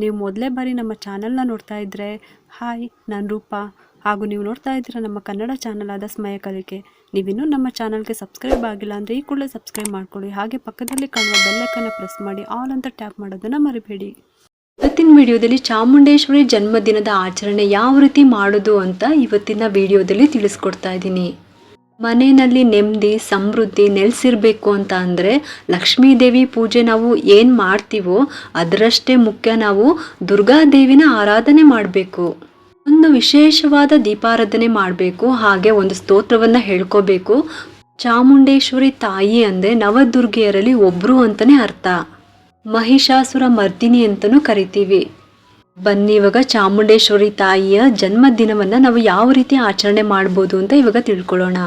ನೀವು ಮೊದಲೇ ಬಾರಿ ನಮ್ಮ ಚಾನಲ್ನ ನೋಡ್ತಾ ಇದ್ದರೆ ಹಾಯ್, ನಾನು ರೂಪ. ಹಾಗೂ ನೀವು ನೋಡ್ತಾ ಇದ್ದೀರಾ ನಮ್ಮ ಕನ್ನಡ ಚಾನಲ್ ಆದ ಸ್ಮಯ ಕಲಿಕೆ. ನೀವಿನ್ನೂ ನಮ್ಮ ಚಾನಲ್ಗೆ ಸಬ್ಸ್ಕ್ರೈಬ್ ಆಗಿಲ್ಲ ಅಂದರೆ ಈ ಕೂಡಲೇ ಸಬ್ಸ್ಕ್ರೈಬ್ ಮಾಡ್ಕೊಳ್ಳಿ. ಹಾಗೆ ಪಕ್ಕದಲ್ಲಿ ಕಾಣುವ ಬೆಲ್ಲಕ್ಕನ್ನು ಪ್ರೆಸ್ ಮಾಡಿ, ಆಲ್ ಅಂತ ಟ್ಯಾಪ್ ಮಾಡೋದನ್ನು ಮರಿಬೇಡಿ. ಇವತ್ತಿನ ವಿಡಿಯೋದಲ್ಲಿ ಚಾಮುಂಡೇಶ್ವರಿ ಜನ್ಮದಿನದ ಆಚರಣೆ ಯಾವ ರೀತಿ ಮಾಡೋದು ಅಂತ ಇವತ್ತಿನ ವಿಡಿಯೋದಲ್ಲಿ ತಿಳಿಸ್ಕೊಡ್ತಾ ಇದ್ದೀನಿ. ಮನೆಯಲ್ಲಿ ನೆಮ್ಮದಿ, ಸಮೃದ್ಧಿ ನೆಲೆಸಿರ್ಬೇಕು ಅಂತ ಅಂದರೆ ಲಕ್ಷ್ಮೀದೇವಿ ಪೂಜೆ ನಾವು ಏನು ಮಾಡ್ತೀವೋ ಅದರಷ್ಟೇ ಮುಖ್ಯ ನಾವು ದುರ್ಗಾದೇವಿನ ಆರಾಧನೆ ಮಾಡಬೇಕು. ಒಂದು ವಿಶೇಷವಾದ ದೀಪಾರಾಧನೆ ಮಾಡಬೇಕು, ಹಾಗೆ ಒಂದು ಸ್ತೋತ್ರವನ್ನು ಹೇಳ್ಕೋಬೇಕು. ಚಾಮುಂಡೇಶ್ವರಿ ತಾಯಿ ಅಂದರೆ ನವದುರ್ಗೆಯರಲ್ಲಿ ಒಬ್ಬರು ಅಂತಲೇ ಅರ್ಥ. ಮಹಿಷಾಸುರ ಮರ್ದಿನಿ ಅಂತಲೂ ಕರಿತೀವಿ. ಬನ್ನಿ ಇವಾಗ ಚಾಮುಂಡೇಶ್ವರಿ ತಾಯಿಯ ಜನ್ಮದಿನವನ್ನು ನಾವು ಯಾವ ರೀತಿ ಆಚರಣೆ ಮಾಡ್ಬೋದು ಅಂತ ಇವಾಗ ತಿಳ್ಕೊಳ್ಳೋಣ.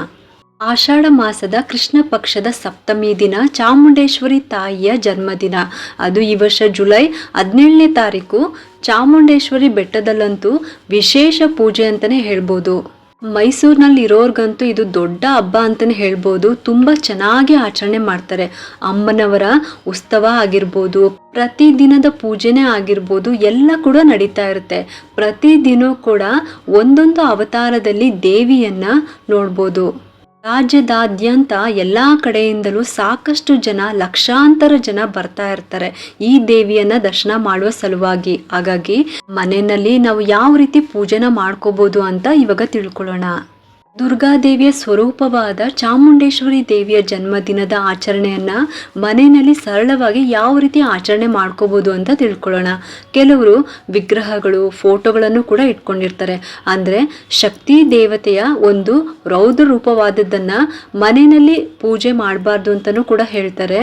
ಆಷಾಢ ಮಾಸದ ಕೃಷ್ಣ ಪಕ್ಷದ ಸಪ್ತಮಿ ದಿನ ಚಾಮುಂಡೇಶ್ವರಿ ತಾಯಿಯ ಜನ್ಮದಿನ. ಅದು ಈ ವರ್ಷ ಜುಲೈ ಹದಿನೇಳನೇ ತಾರೀಕು. ಚಾಮುಂಡೇಶ್ವರಿ ಬೆಟ್ಟದಲ್ಲಂತೂ ವಿಶೇಷ ಪೂಜೆ ಅಂತಲೇ ಹೇಳ್ಬೋದು. ಮೈಸೂರಿನಲ್ಲಿ ಇರೋರ್ಗಂತೂ ಇದು ದೊಡ್ಡ ಹಬ್ಬ ಅಂತಲೇ ಹೇಳ್ಬೋದು. ತುಂಬ ಚೆನ್ನಾಗಿ ಆಚರಣೆ ಮಾಡ್ತಾರೆ. ಅಮ್ಮನವರ ಉತ್ಸವ ಆಗಿರ್ಬೋದು ಪ್ರತಿದಿನದ ಪೂಜೆನೇ ಆಗಿರ್ಬೋದು, ಎಲ್ಲ ಕೂಡ ನಡೀತಾ ಇರುತ್ತೆ. ಪ್ರತಿದಿನ ಕೂಡ ಒಂದೊಂದು ಅವತಾರದಲ್ಲಿ ದೇವಿಯನ್ನ ನೋಡ್ಬೋದು. ರಾಜ್ಯದಾದ್ಯಂತ ಎಲ್ಲ ಕಡೆಯಿಂದಲೂ ಸಾಕಷ್ಟು ಜನ, ಲಕ್ಷಾಂತರ ಜನ ಬರ್ತಾ ಇರ್ತಾರೆ. ಈ ದೇವಿಯನ್ನ ದರ್ಶನ ಮಾಡುವ ಸಲುವಾಗಿ. ಹಾಗಾಗಿ ಮನೆಯಲ್ಲಿ ನಾವು ಯಾವ ರೀತಿ ಪೂಜೆನ ಮಾಡ್ಕೋಬಹುದು ಅಂತ ಇವಾಗ ತಿಳ್ಕೊಳ್ಳೋಣ. ದುರ್ಗಾದೇವಿಯ ಸ್ವರೂಪವಾದ ಚಾಮುಂಡೇಶ್ವರಿ ದೇವಿಯ ಜನ್ಮದಿನದ ಆಚರಣೆಯನ್ನು ಮನೆಯಲ್ಲಿ ಸರಳವಾಗಿ ಯಾವ ರೀತಿ ಆಚರಣೆ ಮಾಡ್ಕೋಬೋದು ಅಂತ ತಿಳ್ಕೊಳ್ಳೋಣ. ಕೆಲವರು ವಿಗ್ರಹಗಳು, ಫೋಟೋಗಳನ್ನು ಕೂಡ ಇಟ್ಕೊಂಡಿರ್ತಾರೆ. ಅಂದರೆ ಶಕ್ತಿ ದೇವತೆಯ ಒಂದು ರೌದ್ರ ರೂಪವಾದದ್ದನ್ನು ಮನೆಯಲ್ಲಿ ಪೂಜೆ ಮಾಡಬಾರ್ದು ಅಂತಲೂ ಕೂಡ ಹೇಳ್ತಾರೆ.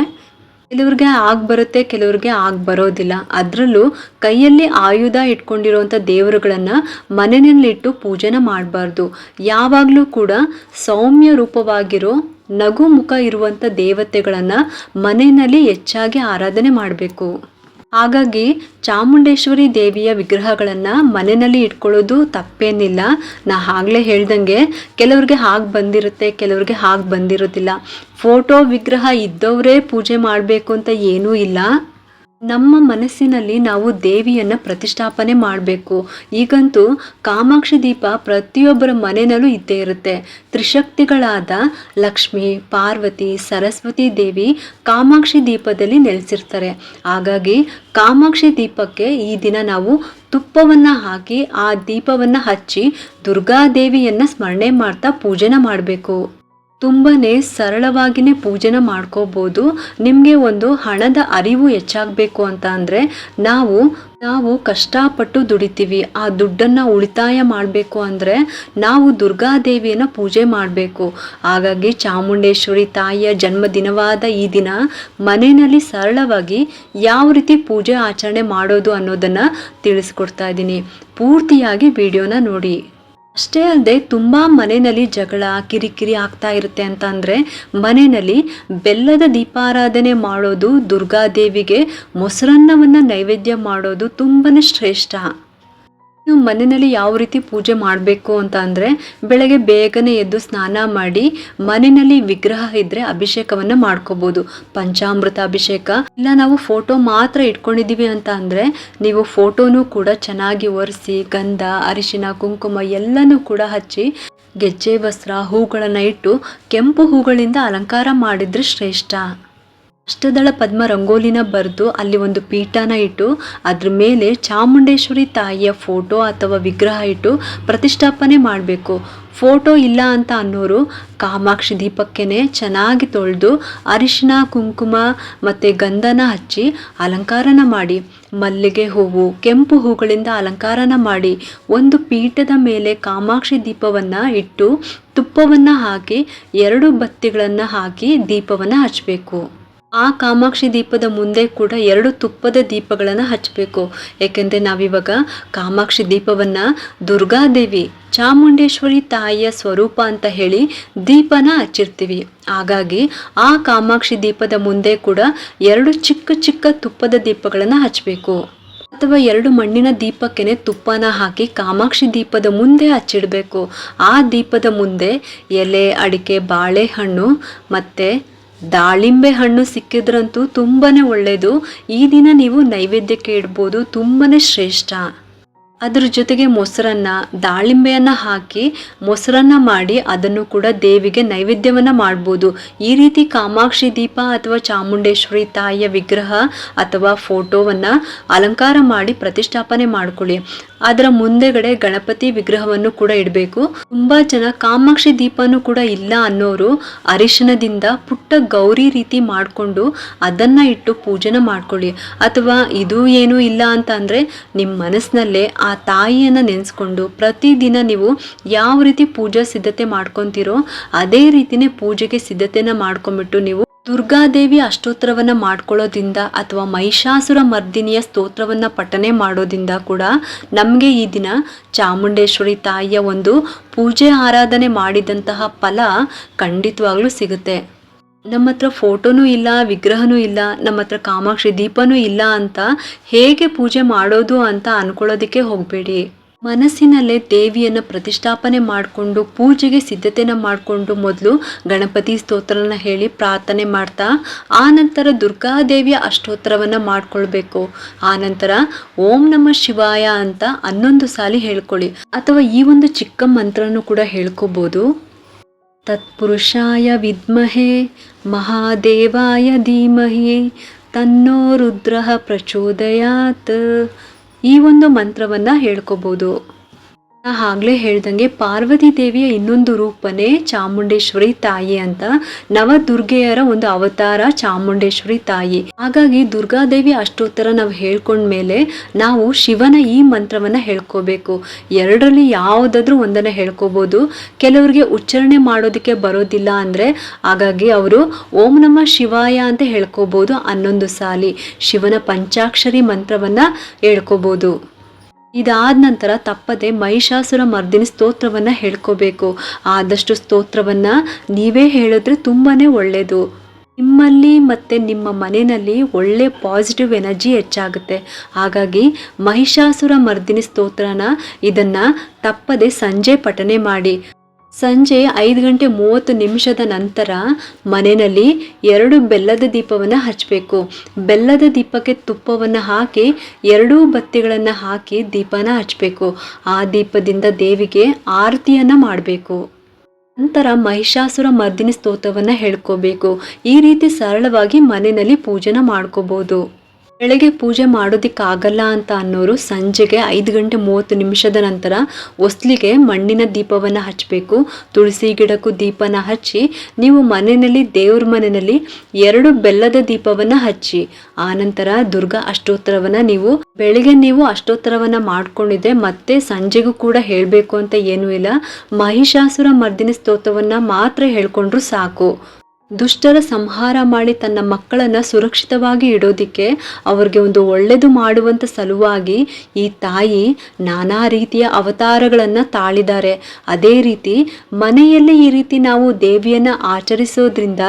ಕೆಲವ್ರಿಗೆ ಆಗ್ ಬರುತ್ತೆ, ಕೆಲವ್ರಿಗೆ ಆಗ್ ಬರೋದಿಲ್ಲ. ಅದರಲ್ಲೂ ಕೈಯಲ್ಲಿ ಆಯುಧ ಇಟ್ಕೊಂಡಿರುವಂಥ ದೇವರುಗಳನ್ನ ಮನೆಯಲ್ಲಿಟ್ಟು ಪೂಜೆನ ಮಾಡಬಾರ್ದು. ಯಾವಾಗಲೂ ಕೂಡ ಸೌಮ್ಯ ರೂಪವಾಗಿರೋ ನಗು ಮುಖ ಇರುವಂಥ ದೇವತೆಗಳನ್ನ ಮನೆಯಲ್ಲಿ ಹೆಚ್ಚಾಗಿ ಆರಾಧನೆ ಮಾಡಬೇಕು. ಹಾಗಾಗಿ ಚಾಮುಂಡೇಶ್ವರಿ ದೇವಿಯ ವಿಗ್ರಹಗಳನ್ನು ಮನೆಯಲ್ಲಿ ಇಟ್ಕೊಳ್ಳೋದು ತಪ್ಪೇನಿಲ್ಲ. ನಾ ಆಗಲೇ ಹೇಳ್ದಂಗೆ ಕೆಲವ್ರಿಗೆ ಹಾಗೆ ಬಂದಿರುತ್ತೆ, ಕೆಲವ್ರಿಗೆ ಹಾಗೆ ಬಂದಿರೋದಿಲ್ಲ. ಫೋಟೋ ವಿಗ್ರಹ ಇದ್ದವರೇ ಪೂಜೆ ಮಾಡಬೇಕು ಅಂತ ಏನೂ ಇಲ್ಲ. ನಮ್ಮ ಮನಸ್ಸಿನಲ್ಲಿ ನಾವು ದೇವಿಯನ್ನು ಪ್ರತಿಷ್ಠಾಪನೆ ಮಾಡಬೇಕು. ಈಗಂತೂ ಕಾಮಾಕ್ಷಿ ದೀಪ ಪ್ರತಿಯೊಬ್ಬರ ಮನೆಯಲ್ಲೂ ಇದ್ದೇ ಇರುತ್ತೆ. ತ್ರಿಶಕ್ತಿಗಳಾದ ಲಕ್ಷ್ಮಿ, ಪಾರ್ವತಿ, ಸರಸ್ವತಿ ದೇವಿ ಕಾಮಾಕ್ಷಿ ದೀಪದಲ್ಲಿ ನೆಲೆಸಿರ್ತಾರೆ. ಹಾಗಾಗಿ ಕಾಮಾಕ್ಷಿ ದೀಪಕ್ಕೆ ಈ ದಿನ ನಾವು ತುಪ್ಪವನ್ನು ಹಾಕಿ ಆ ದೀಪವನ್ನು ಹಚ್ಚಿ ದುರ್ಗಾದೇವಿಯನ್ನು ಸ್ಮರಣೆ ಮಾಡ್ತಾ ಪೂಜೆನ ಮಾಡಬೇಕು. ತುಂಬನೇ ಸರಳವಾಗಿಯೇ ಪೂಜೆನ ಮಾಡ್ಕೋಬೋದು. ನಿಮಗೆ ಒಂದು ಹಣದ ಅರಿವು ಹೆಚ್ಚಾಗಬೇಕು ಅಂತ ಅಂದರೆ ನಾವು ನಾವು ಕಷ್ಟಪಟ್ಟು ದುಡಿತೀವಿ, ಆ ದುಡ್ಡನ್ನು ಉಳಿತಾಯ ಮಾಡಬೇಕು ಅಂದರೆ ನಾವು ದುರ್ಗಾದೇವಿಯನ್ನು ಪೂಜೆ ಮಾಡಬೇಕು. ಹಾಗಾಗಿ ಚಾಮುಂಡೇಶ್ವರಿ ತಾಯಿಯ ಜನ್ಮದಿನವಾದ ಈ ದಿನ ಮನೆಯಲ್ಲಿ ಸರಳವಾಗಿ ಯಾವ ರೀತಿ ಪೂಜೆ ಆಚರಣೆ ಮಾಡೋದು ಅನ್ನೋದನ್ನು ತಿಳಿಸ್ಕೊಡ್ತಾ ಇದ್ದೀನಿ. ಪೂರ್ತಿಯಾಗಿ ವಿಡಿಯೋನ ನೋಡಿ. ಅಷ್ಟೇ ಅಲ್ಲದೆ ತುಂಬ ಮನೆಯಲ್ಲಿ ಜಗಳ, ಕಿರಿಕಿರಿ ಆಗ್ತಾ ಇರುತ್ತೆ ಅಂತ ಅಂದರೆ ಮನೆಯಲ್ಲಿ ಬೆಲ್ಲದ ದೀಪಾರಾಧನೆ ಮಾಡೋದು ದುರ್ಗಾದೇವಿಗೆ ಮೊಸರನ್ನವನ್ನು ನೈವೇದ್ಯ ಮಾಡೋದು ತುಂಬಾ ಶ್ರೇಷ್ಠ. ನೀವು ಮನೆಯಲ್ಲಿ ಯಾವ ರೀತಿ ಪೂಜೆ ಮಾಡಬೇಕು ಅಂತ ಅಂದರೆ ಬೆಳಗ್ಗೆ ಬೇಗನೆ ಎದ್ದು ಸ್ನಾನ ಮಾಡಿ ಮನೆಯಲ್ಲಿ ವಿಗ್ರಹ ಇದ್ದರೆ ಅಭಿಷೇಕವನ್ನು ಮಾಡ್ಕೋಬೋದು. ಪಂಚಾಮೃತ ಅಭಿಷೇಕ. ಇಲ್ಲ, ನಾವು ಫೋಟೋ ಮಾತ್ರ ಇಟ್ಕೊಂಡಿದ್ದೀವಿ ಅಂತ ಅಂದರೆ ನೀವು ಫೋಟೋನು ಕೂಡ ಚೆನ್ನಾಗಿ ಒರೆಸಿ ಗಂಧ, ಅರಿಶಿನ, ಕುಂಕುಮ ಎಲ್ಲನೂ ಕೂಡ ಹಚ್ಚಿ ಗೆಜ್ಜೆ, ವಸ್ತ್ರ, ಹೂಗಳನ್ನು ಇಟ್ಟು ಕೆಂಪು ಹೂಗಳಿಂದ ಅಲಂಕಾರ ಮಾಡಿದ್ರೆ ಶ್ರೇಷ್ಠ. ಅಷ್ಟದಳ ಪದ್ಮ ರಂಗೋಲಿನ ಬರೆದು ಅಲ್ಲಿ ಒಂದು ಪೀಠನ ಇಟ್ಟು, ಅದ್ರ ಮೇಲೆ ಚಾಮುಂಡೇಶ್ವರಿ ತಾಯಿಯ ಫೋಟೋ ಅಥವಾ ವಿಗ್ರಹ ಇಟ್ಟು ಪ್ರತಿಷ್ಠಾಪನೆ ಮಾಡಬೇಕು. ಫೋಟೋ ಇಲ್ಲ ಅಂತ ಅನ್ನೋರು ಕಾಮಾಕ್ಷಿ ದೀಪಕ್ಕೇನೆ ಚೆನ್ನಾಗಿ ತೊಳೆದು ಅರಿಶಿನ ಕುಂಕುಮ ಮತ್ತು ಗಂಧನ ಹಚ್ಚಿ ಅಲಂಕಾರನ ಮಾಡಿ. ಮಲ್ಲಿಗೆ ಹೂವು, ಕೆಂಪು ಹೂಗಳಿಂದ ಅಲಂಕಾರನ ಮಾಡಿ. ಒಂದು ಪೀಠದ ಮೇಲೆ ಕಾಮಾಕ್ಷಿ ದೀಪವನ್ನು ಇಟ್ಟು ತುಪ್ಪವನ್ನು ಹಾಕಿ, ಎರಡು ಬತ್ತಿಗಳನ್ನು ಹಾಕಿ ದೀಪವನ್ನು ಹಚ್ಚಬೇಕು ಆ ಕಾಮಾಕ್ಷಿ ದೀಪದ ಮುಂದೆ ಕೂಡ ಎರಡು ತುಪ್ಪದ ದೀಪಗಳನ್ನು ಹಚ್ಚಬೇಕು. ಏಕೆಂದರೆ ನಾವಿವಾಗ ಕಾಮಾಕ್ಷಿ ದೀಪವನ್ನು ದುರ್ಗಾದೇವಿ, ಚಾಮುಂಡೇಶ್ವರಿ ತಾಯಿಯ ಸ್ವರೂಪ ಅಂತ ಹೇಳಿ ದೀಪನ ಹಚ್ಚಿರ್ತೀವಿ. ಹಾಗಾಗಿ ಆ ಕಾಮಾಕ್ಷಿ ದೀಪದ ಮುಂದೆ ಕೂಡ ಎರಡು ಚಿಕ್ಕ ಚಿಕ್ಕ ತುಪ್ಪದ ದೀಪಗಳನ್ನು ಹಚ್ಚಬೇಕು ಅಥವಾ ಎರಡು ಮಣ್ಣಿನ ದೀಪಕ್ಕೆನೆ ತುಪ್ಪನ ಹಾಕಿ ಕಾಮಾಕ್ಷಿ ದೀಪದ ಮುಂದೆ ಹಚ್ಚಿಡಬೇಕು. ಆ ದೀಪದ ಮುಂದೆ ಎಲೆ, ಅಡಿಕೆ, ಬಾಳೆಹಣ್ಣು ಮತ್ತು ದಾಳಿಂಬೆ ಹಣ್ಣು ಸಿಕ್ಕಿದ್ರಂತೂ ತುಂಬಾನೇ ಒಳ್ಳೆಯದು ಈ ದಿನ ನೀವು ನೈವೇದ್ಯಕ್ಕೆ ಇಡ್ಬೋದು ತುಂಬಾನೇ ಶ್ರೇಷ್ಠ. ಅದ್ರ ಜೊತೆಗೆ ಮೊಸರನ್ನ, ದಾಳಿಂಬೆಯನ್ನು ಹಾಕಿ ಮೊಸರನ್ನ ಮಾಡಿ ಅದನ್ನು ಕೂಡ ದೇವಿಗೆ ನೈವೇದ್ಯವನ್ನು ಮಾಡ್ಬೋದು. ಈ ರೀತಿ ಕಾಮಾಕ್ಷಿ ದೀಪ ಅಥವಾ ಚಾಮುಂಡೇಶ್ವರಿ ತಾಯಿಯ ವಿಗ್ರಹ ಅಥವಾ ಫೋಟೋವನ್ನು ಅಲಂಕಾರ ಮಾಡಿ ಪ್ರತಿಷ್ಠಾಪನೆ ಮಾಡ್ಕೊಳ್ಳಿ. ಅದರ ಮುಂದೆಗಡೆ ಗಣಪತಿ ವಿಗ್ರಹವನ್ನು ಕೂಡ ಇಡಬೇಕು. ತುಂಬಾ ಜನ ಕಾಮಾಕ್ಷಿ ದೀಪನೂ ಕೂಡ ಇಲ್ಲ ಅನ್ನೋರು ಅರಿಶಿನದಿಂದ ಪುಟ್ಟ ಗೌರಿ ರೀತಿ ಮಾಡಿಕೊಂಡು ಅದನ್ನ ಇಟ್ಟು ಪೂಜೆನ ಮಾಡ್ಕೊಳ್ಳಿ. ಅಥವಾ ಇದು ಏನೂ ಇಲ್ಲ ಅಂತ ಅಂದ್ರೆ ನಿಮ್ಮ ಮನಸ್ಸಿನಲ್ಲೇ ಆ ತಾಯಿಯನ್ನು ನೆನೆಸ್ಕೊಂಡು ಪ್ರತಿದಿನ ನೀವು ಯಾವ ರೀತಿ ಪೂಜಾ ಸಿದ್ಧತೆ ಮಾಡ್ಕೊತೀರೋ ಅದೇ ರೀತಿನೇ ಪೂಜೆಗೆ ಸಿದ್ಧತೆನ ಮಾಡ್ಕೊಂಡ್ಬಿಟ್ಟು ನೀವು ದುರ್ಗಾದೇವಿ ಅಷ್ಟೋತ್ತರವನ್ನು ಮಾಡ್ಕೊಳ್ಳೋದ್ರಿಂದ ಅಥವಾ ಮಹಿಷಾಸುರ ಮರ್ದಿನಿಯ ಸ್ತೋತ್ರವನ್ನು ಪಠನೆ ಮಾಡೋದ್ರಿಂದ ಕೂಡ ನಮಗೆ ಈ ದಿನ ಚಾಮುಂಡೇಶ್ವರಿ ತಾಯಿಯ ಒಂದು ಪೂಜೆ ಆರಾಧನೆ ಮಾಡಿದಂತಹ ಫಲ ಖಂಡಿತವಾಗ್ಲೂ ಸಿಗುತ್ತೆ. ನಮ್ಮ ಹತ್ರ ಫೋಟೋನೂ ಇಲ್ಲ, ವಿಗ್ರಹನೂ ಇಲ್ಲ ನಮ್ಮ ಹತ್ರ ಕಾಮಾಕ್ಷಿ ದೀಪನೂ ಇಲ್ಲ ಅಂತ ಹೇಗೆ ಪೂಜೆ ಮಾಡೋದು ಅಂತ ಅನ್ಕೊಳ್ಳೋದಕ್ಕೆ ಹೋಗಬೇಡಿ. ಮನಸ್ಸಿನಲ್ಲೇ ದೇವಿಯನ್ನು ಪ್ರತಿಷ್ಠಾಪನೆ ಮಾಡಿಕೊಂಡು, ಪೂಜೆಗೆ ಸಿದ್ಧತೆನ ಮಾಡಿಕೊಂಡು ಮೊದಲು ಗಣಪತಿ ಸ್ತೋತ್ರನ ಹೇಳಿ ಪ್ರಾರ್ಥನೆ ಮಾಡ್ತಾ, ಆ ನಂತರ ದುರ್ಗಾದೇವಿಯ ಅಷ್ಟೋತ್ತರವನ್ನು ಮಾಡಿಕೊಳ್ಬೇಕು. ಆ ನಂತರ ಓಂ ನಮ ಶಿವಾಯ ಅಂತ ಹನ್ನೊಂದು ಸಾಲಿ ಹೇಳ್ಕೊಳ್ಳಿ. ಅಥವಾ ಈ ಒಂದು ಚಿಕ್ಕ ಮಂತ್ರನೂ ಕೂಡ ಹೇಳ್ಕೋಬೋದು. ತತ್ಪುರುಷಾಯ ವಿದ್ಮಹೆ ಮಹಾದೇವಾಯ ಧೀಮಹಿ ತನ್ನೋ ರುದ್ರ ಪ್ರಚೋದಯಾತ್ ಈ ಒಂದು ಮಂತ್ರವನ್ನು ಹೇಳ್ಕೋಬೋದು. ಆಗ್ಲೇ ಹೇಳ್ದಂಗೆ ಪಾರ್ವತಿ ದೇವಿಯ ಇನ್ನೊಂದು ರೂಪನೇ ಚಾಮುಂಡೇಶ್ವರಿ ತಾಯಿ ಅಂತ ನವದುರ್ಗೆಯರ ಒಂದು ಅವತಾರ ಚಾಮುಂಡೇಶ್ವರಿ ತಾಯಿ. ಹಾಗಾಗಿ ದುರ್ಗಾದೇವಿ ಅಷ್ಟೋತ್ತರ ನಾವು ಹೇಳ್ಕೊಂಡ್ಮೇಲೆ ನಾವು ಶಿವನ ಈ ಮಂತ್ರವನ್ನ ಹೇಳ್ಕೋಬೇಕು. ಎರಡರಲ್ಲಿ ಯಾವುದಾದ್ರೂ ಒಂದನ್ನ ಹೇಳ್ಕೋಬಹುದು ಕೆಲವರಿಗೆ ಉಚ್ಚಾರಣೆ ಮಾಡೋದಕ್ಕೆ ಬರೋದಿಲ್ಲ ಅಂದ್ರೆ ಹಾಗಾಗಿ ಅವರು ಓಂ ನಮ ಶಿವಾಯ ಅಂತ ಹೇಳ್ಕೋಬಹುದು ಹನ್ನೊಂದು ಸಾಲಿ. ಶಿವನ ಪಂಚಾಕ್ಷರಿ ಮಂತ್ರವನ್ನ ಹೇಳ್ಕೋಬಹುದು ಇದಾದ ನಂತರ ತಪ್ಪದೆ ಮಹಿಷಾಸುರ ಮರ್ದಿನಿ ಸ್ತೋತ್ರವನ್ನ ಹೇಳ್ಕೋಬೇಕು. ಆದಷ್ಟು ಸ್ತೋತ್ರವನ್ನ ನೀವೇ ಹೇಳಿದ್ರೆ ತುಂಬಾನೇ ಒಳ್ಳೆಯದು ನಿಮ್ಮಲ್ಲಿ ಮತ್ತು ನಿಮ್ಮ ಮನೆಯಲ್ಲಿ ಒಳ್ಳೆ ಪಾಸಿಟಿವ್ ಎನರ್ಜಿ ಹೆಚ್ಚಾಗುತ್ತೆ. ಹಾಗಾಗಿ ಮಹಿಷಾಸುರ ಮರ್ದಿನಿ ಸ್ತೋತ್ರನ ಇದನ್ನ ತಪ್ಪದೆ ಸಂಜೆ ಪಠನೆ ಮಾಡಿ. ಸಂಜೆ ಐದು ಗಂಟೆ ಮೂವತ್ತು ನಿಮಿಷದ ನಂತರ ಮನೆಯಲ್ಲಿ ಎರಡು ಬೆಲ್ಲದ ದೀಪವನ್ನು ಹಚ್ಚಬೇಕು ಬೆಲ್ಲದ ದೀಪಕ್ಕೆ ತುಪ್ಪವನ್ನು ಹಾಕಿ, ಎರಡೂ ಬತ್ತಿಗಳನ್ನು ಹಾಕಿ ದೀಪನ ಹಚ್ಚಬೇಕು ಆ ದೀಪದಿಂದ ದೇವಿಗೆ ಆರತಿಯನ್ನು ಮಾಡಬೇಕು. ನಂತರ ಮಹಿಷಾಸುರ ಮರ್ದಿನಿ ಸ್ತೋತ್ರವನ್ನು ಹೇಳ್ಕೋಬೇಕು. ಈ ರೀತಿ ಸರಳವಾಗಿ ಮನೆಯಲ್ಲಿ ಪೂಜೆನ ಮಾಡ್ಕೋಬೋದು. ಬೆಳಗ್ಗೆ ಪೂಜೆ ಮಾಡೋದಕ್ಕಾಗಲ್ಲ ಅಂತ ಅನ್ನೋರು ಸಂಜೆಗೆ ಐದು ಗಂಟೆ ಮೂವತ್ತು ನಿಮಿಷದ ನಂತರ ಹೊಸ್ಲಿಗೆ ಮಣ್ಣಿನ ದೀಪವನ್ನು ಹಚ್ಚಬೇಕು ತುಳಸಿ ಗಿಡಕ್ಕೂ ದೀಪನ ಹಚ್ಚಿ, ನೀವು ಮನೆಯಲ್ಲಿ, ದೇವ್ರ ಮನೆಯಲ್ಲಿ ಎರಡು ಬೆಲ್ಲದ ದೀಪವನ್ನು ಹಚ್ಚಿ. ಆನಂತರ ದುರ್ಗಾ ಅಷ್ಟೋತ್ತರವನ್ನು ನೀವು, ಬೆಳಗ್ಗೆ ನೀವು ಅಷ್ಟೋತ್ತರವನ್ನು ಮಾಡ್ಕೊಂಡಿದ್ರೆ ಮತ್ತೆ ಸಂಜೆಗೂ ಕೂಡ ಹೇಳಬೇಕು ಅಂತ ಏನೂ ಇಲ್ಲ. ಮಹಿಷಾಸುರ ಮರ್ದಿನಿ ಸ್ತೋತ್ರವನ್ನು ಮಾತ್ರ ಹೇಳ್ಕೊಂಡ್ರು ಸಾಕು. ದುಷ್ಟರ ಸಂಹಾರ ಮಾಡಿ ತನ್ನ ಮಕ್ಕಳನ್ನು ಸುರಕ್ಷಿತವಾಗಿ ಇಡೋದಿಕ್ಕೆ ಅವ್ರಿಗೆ ಒಂದು ಒಳ್ಳೆಯದು ಮಾಡುವಂಥ ಸಲುವಾಗಿ ಈ ತಾಯಿ ನಾನಾ ರೀತಿಯ ಅವತಾರಗಳನ್ನು ತಾಳಿದ್ದಾರೆ. ಅದೇ ರೀತಿ ಮನೆಯಲ್ಲಿ ಈ ರೀತಿ ನಾವು ದೇವಿಯನ್ನು ಆಚರಿಸೋದ್ರಿಂದ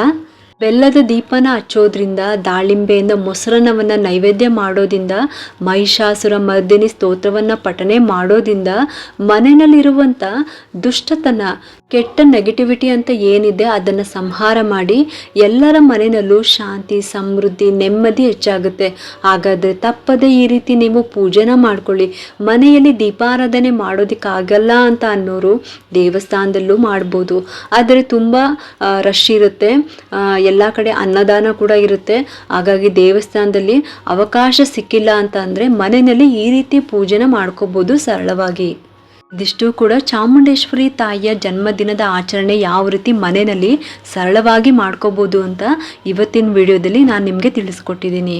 ಬೆಲ್ಲದ ದೀಪನ ಹಚ್ಚೋದ್ರಿಂದ ದಾಳಿಂಬೆಯಿಂದ ಮೊಸರನ್ನವನ್ನು ನೈವೇದ್ಯ ಮಾಡೋದಿಂದ ಮಹಿಷಾಸುರ ಮರ್ದಿನಿ ಸ್ತೋತ್ರವನ್ನು ಪಠನೆ ಮಾಡೋದಿಂದ ಮನೆಯಲ್ಲಿರುವಂಥ ದುಷ್ಟತನ, ಕೆಟ್ಟ ನೆಗೆಟಿವಿಟಿ ಅಂತ ಏನಿದೆ ಅದನ್ನು ಸಂಹಾರ ಮಾಡಿ ಎಲ್ಲರ ಮನೆಯಲ್ಲೂ ಶಾಂತಿ, ಸಮೃದ್ಧಿ, ನೆಮ್ಮದಿ ಹೆಚ್ಚಾಗುತ್ತೆ. ಹಾಗಾದರೆ ತಪ್ಪದೆ ಈ ರೀತಿ ನೀವು ಪೂಜೆನ ಮಾಡ್ಕೊಳ್ಳಿ. ಮನೆಯಲ್ಲಿ ದೀಪಾರಾಧನೆ ಮಾಡೋದಕ್ಕಾಗಲ್ಲ ಅಂತ ಅನ್ನೋರು ದೇವಸ್ಥಾನದಲ್ಲೂ ಮಾಡ್ಬೋದು. ಆದರೆ ತುಂಬ ರಶ್ ಇರುತ್ತೆ. ಎಲ್ಲ ಕಡೆ ಅನ್ನದಾನ ಕೂಡ ಇರುತ್ತೆ. ಹಾಗಾಗಿ ದೇವಸ್ಥಾನದಲ್ಲಿ ಅವಕಾಶ ಸಿಕ್ಕಿಲ್ಲ ಅಂತ ಅಂದರೆ ಮನೆಯಲ್ಲಿ ಈ ರೀತಿ ಪೂಜೆನ ಮಾಡ್ಕೋಬೋದು ಸರಳವಾಗಿ. ಇದಿಷ್ಟು ಕೂಡ ಚಾಮುಂಡೇಶ್ವರಿ ತಾಯಿಯ ಜನ್ಮದಿನದ ಆಚರಣೆ ಯಾವ ರೀತಿ ಮನೆಯಲ್ಲಿ ಸರಳವಾಗಿ ಮಾಡ್ಕೋಬೋದು ಅಂತ ಇವತ್ತಿನ ವಿಡಿಯೋದಲ್ಲಿ ನಾನು ನಿಮಗೆ ತಿಳಿಸ್ಕೊಟ್ಟಿದ್ದೀನಿ.